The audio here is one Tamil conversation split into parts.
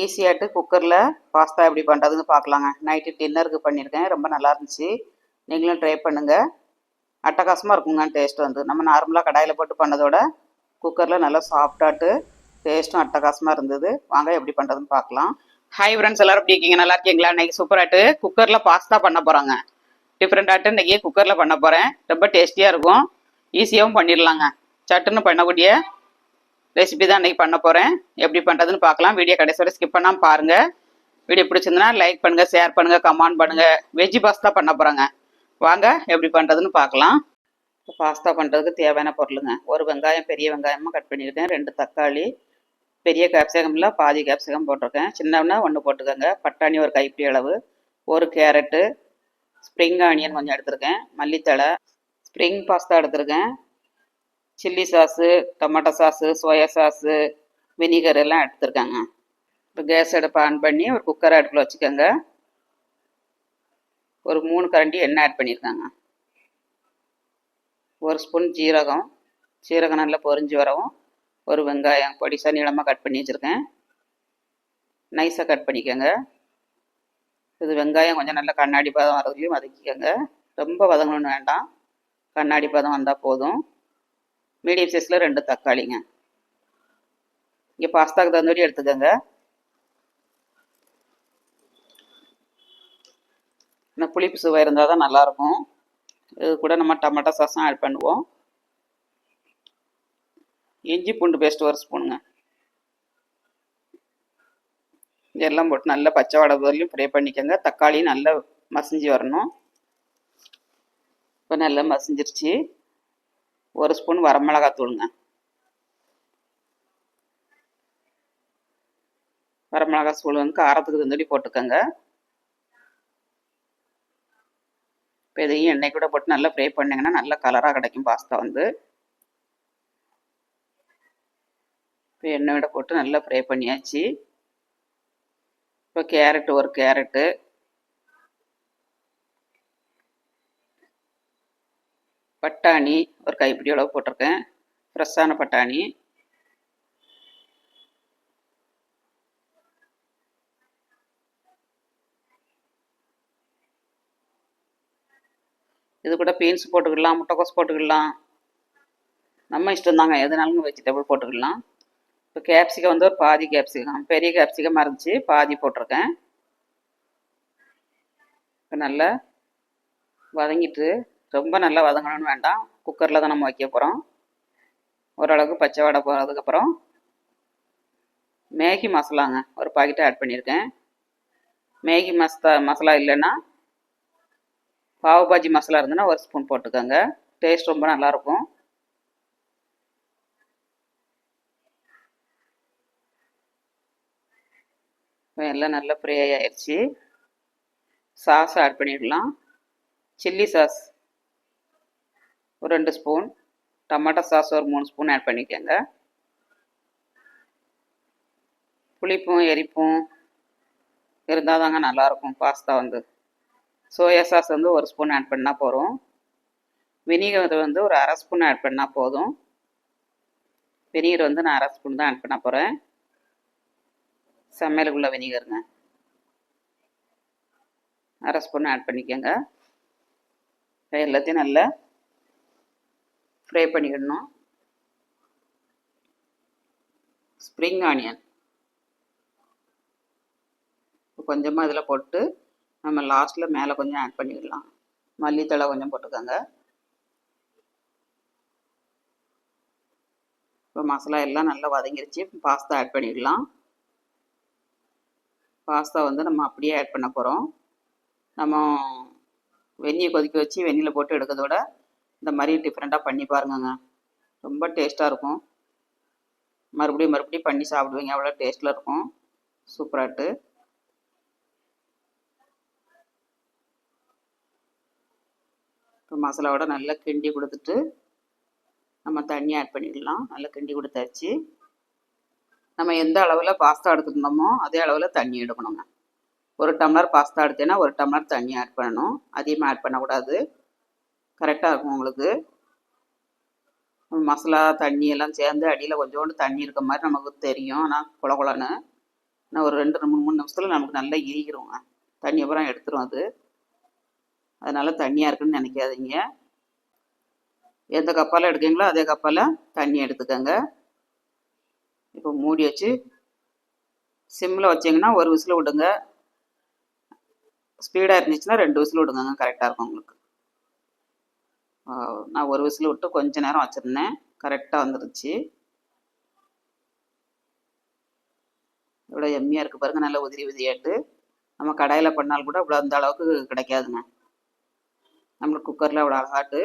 ஈஸியாகிட்டு குக்கரில் பாஸ்தா எப்படி பண்ணுறதுன்னு பார்க்கலாங்க. நைட்டு டின்னருக்கு பண்ணியிருக்கேன். ரொம்ப நல்லா இருந்துச்சு. நீங்களும் ட்ரை பண்ணுங்கள் அட்டகாசமாக இருக்குங்க டேஸ்ட் வந்து. நம்ம நார்மலாக கடாயில் போட்டு பண்ணதோட குக்கரில் நல்லா சாஃப்டாட்டு டேஸ்ட்டும் அட்டகாசமாக இருந்தது. வாங்க எப்படி பண்ணுறதுன்னு பார்க்கலாம். ஹாய் ஃப்ரெண்ட்ஸ் எல்லோரும் எப்படி இருக்கீங்க? நல்லா இருக்கீங்களா? இன்றைக்கி சூப்பராகிட்டு குக்கரில் பாஸ்தா பண்ண போகிறாங்க டிஃப்ரெண்ட்டாகிட்டு இன்றைக்கி குக்கரில் பண்ண போகிறேன் ரொம்ப டேஸ்டியாக இருக்கும். ஈஸியாகவும் பண்ணிடலாங்க. சட்டுன்னு பண்ணக்கூடிய ரெசிபி தான் இன்றைக்கி பண்ண போகிறேன் எப்படி பண்ணுறதுன்னு பார்க்கலாம். வீடியோ கடைசியோட ஸ்கிப் பண்ணாமல் பாருங்கள் வீடியோ பிடிச்சிருந்தனா லைக் பண்ணுங்கள் ஷேர் பண்ணுங்கள் கமெண்ட் பண்ணுங்கள் வெஜ்ஜி பாஸ்தா பண்ண போகிறேங்க வாங்க எப்படி பண்ணுறதுன்னு பார்க்கலாம். இப்போ பாஸ்தா பண்ணுறதுக்கு தேவையான பொருளுங்க. ஒரு வெங்காயம் பெரிய வெங்காயமாக கட் பண்ணியிருக்கேன். ரெண்டு தக்காளி பெரிய கேப்சிகமில் பாதி கேப்சிகம் போட்டிருக்கேன். சின்னவனா ஒன்று போட்டுக்கோங்க. பட்டாணி ஒரு கைப்பிடி அளவு ஒரு கேரட்டு ஸ்ப்ரிங் ஆனியன் கொஞ்சம் எடுத்திருக்கேன். மல்லித்தழை ஸ்ப்ரிங் பாஸ்தா எடுத்திருக்கேன். Chilli sauce tomato sauce soya sauce vinegar எல்லாம் எடுத்துருக்காங்க. இப்போ கேஸ் அடுப்பு ஆன் பண்ணி ஒரு குக்கரை அடுப்பில் வச்சுக்கோங்க. ஒரு மூணு கரண்டி எண்ணெய் ஆட் பண்ணியிருக்காங்க. ஒரு ஸ்பூன் ஜீரகம். சீரகம் நல்லா பொறிஞ்சு வரவும். ஒரு வெங்காயம் பொடிசாக நீளமாக கட் பண்ணி வச்சுருக்கேன். நைஸாக கட் பண்ணிக்கோங்க. இது வெங்காயம் கொஞ்சம் நல்லா கண்ணாடி பதம் வரதுலையும் வதக்கிக்கோங்க. ரொம்ப வதங்கணும்னு வேண்டாம். கண்ணாடி பதம் வந்தால் போதும். மீடியம் சைஸில் ரெண்டு தக்காளிங்க. இங்கே பாஸ்தாக்கு தந்தூரி எடுத்துக்கோங்க. இந்த புளிப்பு சுவை இருந்தால் தான் நல்லாயிருக்கும். இது கூட நம்ம டமாட்டோ சாஸும் ஆட் பண்ணுவோம். இஞ்சி பூண்டு பேஸ்ட் ஒரு ஸ்பூனுங்க. இதெல்லாம் போட்டு நல்லா பச்சை வடை வரலையும் ஃப்ரை பண்ணிக்கோங்க. தக்காளி நல்லா மசிஞ்சு வரணும். இப்போ நல்லா மசிஞ்சிருச்சு. ஒரு ஸ்பூன் வரமிளகாத்தூளுங்க தூளுங்க. தூள் வந்து காரத்துக்கு தந்தடி போட்டுக்கோங்க. இப்போ இதையும் எண்ணெய் கூட போட்டு நல்லா ஃப்ரை பண்ணிங்கன்னா நல்ல கலராக கிடைக்கும் பாஸ்தா வந்து. இப்போ எண்ணெய் விட போட்டு நல்லா ஃப்ரை பண்ணியாச்சு. இப்போ கேரட்டு ஒரு கேரட்டு பட்டாணி ஒரு கைப்பிடி அளவு போட்டிருக்கேன். ஃப்ரெஷ்ஷான பட்டாணி. இது கூட பீன்ஸ் போட்டுக்கிடலாம் முட்டைக்கோஸ் போட்டுக்கிடலாம். நம்ம இஷ்டம்தாங்க. எதுனாலும் வெஜிடபிள் போட்டுக்கலாம் இப்போ கேப்சிகம் வந்து ஒரு பாதி கேப்சிகம் பெரிய கேப்சிகமாக இருந்துச்சு. பாதி போட்டிருக்கேன். இப்போ நல்லா வதங்கிட்டு ரொம்ப நல்லா வதங்கணும்னு வேண்டாம். குக்கரில் தான் நம்ம வைக்க போகிறோம் ஓரளவுக்கு பச்சை வடை போகிறதுக்கப்புறம் மேகி மசாலாங்க ஒரு பாக்கெட்டை ஆட் பண்ணியிருக்கேன். மேகி மஸ்தா மசாலா இல்லைன்னா பாவு பாஜி மசாலா இருந்ததுன்னா ஒரு ஸ்பூன் போட்டுக்கோங்க. டேஸ்ட் ரொம்ப நல்லாயிருக்கும். எல்லாம் நல்லா ஃப்ரை ஆயிடுச்சு. சாஸ் ஆட் பண்ணிடலாம். சில்லி சாஸ் ஒரு ரெண்டு ஸ்பூன். டமாட்டோ சாஸ் ஒரு மூணு ஸ்பூன் ஆட் பண்ணிக்கோங்க. புளிப்பும் எரிப்பும் இருந்தால் தாங்க நல்லாயிருக்கும் பாஸ்தா வந்து. சோயா சாஸ் வந்து ஒரு ஸ்பூன் ஆட் பண்ணால் போதும். வினிகர் வந்து ஒரு அரை ஸ்பூன் ஆட் பண்ணால் போதும். வினிகர் வந்து நான் அரை ஸ்பூன் தான் ஆட் பண்ண போகிறேன் சமையலுக்குள்ள வினிகருங்க அரை ஸ்பூன் ஆட் பண்ணிக்கோங்க. எல்லாத்தையும் நல்லா ஃப்ரை பண்ணிக்கிடணும் ஸ்ப்ரிங் ஆனியன் கொஞ்சமாக இதில் போட்டு நம்ம லாஸ்ட்டில் மேலே கொஞ்சம் ஆட் பண்ணிக்கலாம் மல்லித்தழை கொஞ்சம் போட்டுக்கோங்க. இப்போ மசாலா எல்லாம் நல்லா வதங்கிருச்சு. பாஸ்தா ஆட் பண்ணிடலாம். பாஸ்தா வந்து நம்ம அப்படியே ஆட் பண்ண போகிறோம் நம்ம வெந்நியை கொதிக்க வச்சு வெந்நியில் போட்டு எடுக்கிறதோட இந்த மாதிரி டிஃப்ரெண்ட்டாக பண்ணி பாருங்கங்க. ரொம்ப டேஸ்ட்டாக இருக்கும். மறுபடியும் மறுபடியும் பண்ணி சாப்பிடுவீங்க. அவ்வளோ டேஸ்ட்டில் இருக்கும். சூப்பராட்டு இப்போ மசாலாவோட நல்லா கிண்டி கொடுத்துட்டு நம்ம தண்ணி ஆட் பண்ணிடலாம். நல்லா கிண்டி கொடுத்தாச்சு. நம்ம எந்த அளவில் பாஸ்தா எடுத்துருந்தோமோ அதே அளவில் தண்ணி எடுக்கணுங்க. ஒரு டம்ளர் பாஸ்தா எடுத்தேன்னா ஒரு டம்ளர் தண்ணி ஆட் பண்ணணும். அதிகமாக ஆட் பண்ணக்கூடாது. கரெக்டாக இருக்கும் உங்களுக்கு. மசாலா தண்ணி எல்லாம் சேர்ந்து அடியில் கொஞ்சோண்டு தண்ணி இருக்க மாதிரி நமக்கு தெரியும். ஆனால் குள குளன்னு நான் ஒரு ரெண்டு மூணு மூணு நிமிஷத்தில் நமக்கு நல்லா இரிக்கிறோங்க தண்ணி அப்புறம் எடுத்துரும் அது. அதனால் தண்ணியாக இருக்குன்னு நினைக்காதீங்க. எந்த கப்பால் எடுக்கீங்களோ அதே கப்பால் தண்ணி எடுத்துக்கோங்க. இப்போ மூடி வச்சு சிம்மில் வச்சிங்கன்னா ஒரு விசில் விடுங்க. ஸ்பீடாக இருந்துச்சுன்னா ரெண்டு விசில் விடுங்க கரெக்டாக இருக்கும் உங்களுக்கு. நான் ஒரு விசில் விட்டு கொஞ்ச நேரம் வச்சுருந்தேன். கரெக்டாக வந்துருச்சு. இவ்வளோ எம்மியாக இருக்குது பாருங்கள் நல்லா உதிரி உதிரியாட்டு. நம்ம கடையில் பண்ணால் கூட இவ்வளோ அந்த அளவுக்கு கிடைக்காதுங்க. நம்மளுக்கு குக்கரில் அவ்வளோ அழகாட்டு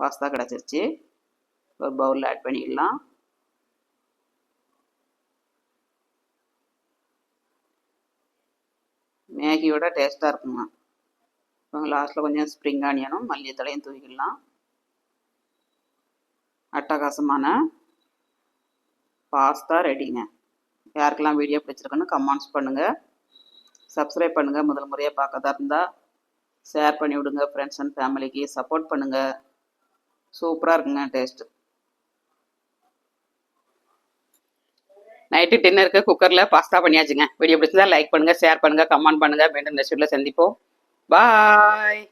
பாஸ்தா கிடச்சிருச்சு. ஒரு பவுலில் ஆட் பண்ணிடலாம். மேகியோட டேஸ்ட்டாக இருக்குங்க. இப்போ லாஸ்ட்டில் கொஞ்சம் ஸ்ப்ரிங் ஆனியனும் மல்லித்தலையும் தூக்கிடலாம் அட்டகாசமான பாஸ்தா ரெடிங்க. யாருக்கெல்லாம் வீடியோ பிடிச்சிருக்குன்னு கமெண்ட்ஸ் பண்ணுங்கள் சப்ஸ்கிரைப் பண்ணுங்கள் முதல் முறையாக பார்க்கதா இருந்தால் ஷேர் பண்ணி விடுங்க. ஃப்ரெண்ட்ஸ் அண்ட் ஃபேமிலிக்கு சப்போர்ட் பண்ணுங்கள் சூப்பராக இருக்குங்க டேஸ்ட்டு நைட்டு டின்னருக்கு குக்கரில் பாஸ்தா பண்ணியாச்சுங்க. வீடியோ பிடிச்சிருந்தா லைக் பண்ணுங்கள் ஷேர் பண்ணுங்கள் கமெண்ட் பண்ணுங்கள் மீண்டும் நெக்ஸ்ட் வீடியோவில் சந்திப்போம். பாய்